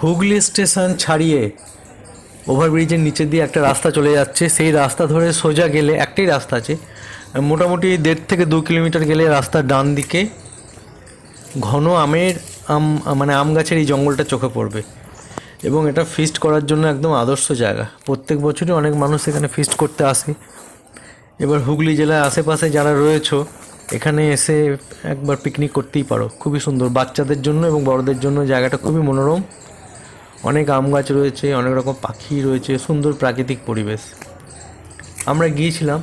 Hooghly station ছাড়িয়ে ওভারব্রিজের নিচে দিয়ে একটা রাস্তা চলে যাচ্ছে। সেই রাস্তা ধরে সোজা গেলে একটাই রাস্তা আছে। মোটামুটি দেড় থেকে দু কিলোমিটার গেলে রাস্তার ডান দিকে ঘন আমের আম মানে আম গাছের এই জঙ্গলটা চোখে পড়বে। এবং এটা ফিস্ট করার জন্য একদম আদর্শ জায়গা। প্রত্যেক বছরই অনেক মানুষ এখানে ফিস্ট করতে আসে। এবার হুগলি জেলার আশেপাশে যারা রয়েছো, এখানে এসে একবার পিকনিক করতেই পারো। খুবই সুন্দর। বাচ্চাদের জন্য এবং বড়দের জন্য জায়গাটা খুবই মনোরম। অনেক আম গাছ রয়েছে, অনেক রকম পাখি রয়েছে, সুন্দর প্রাকৃতিক পরিবেশ। আমরা গিয়েছিলাম,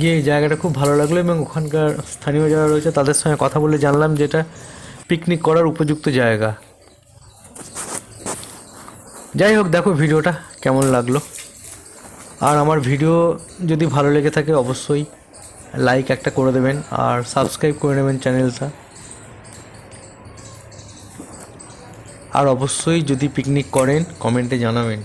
গিয়ে জায়গাটা খুব ভালো লাগল এবং ওখানকার স্থানীয় যারা রয়েছে তাদের সঙ্গে কথা বলে জানলাম যে এটা পিকনিক করার উপযুক্ত জায়গা। যাই হোক, দেখো ভিডিওটা কেমন লাগল। আর আমার ভিডিও যদি ভালো লেগে থাকে অবশ্যই লাইক একটা করে দেবেন, আর সাবস্ক্রাইব করে নেবেন চ্যানেলটা আর অবশ্যই যদি পিকনিক করেন কমেন্টে জানাবেন।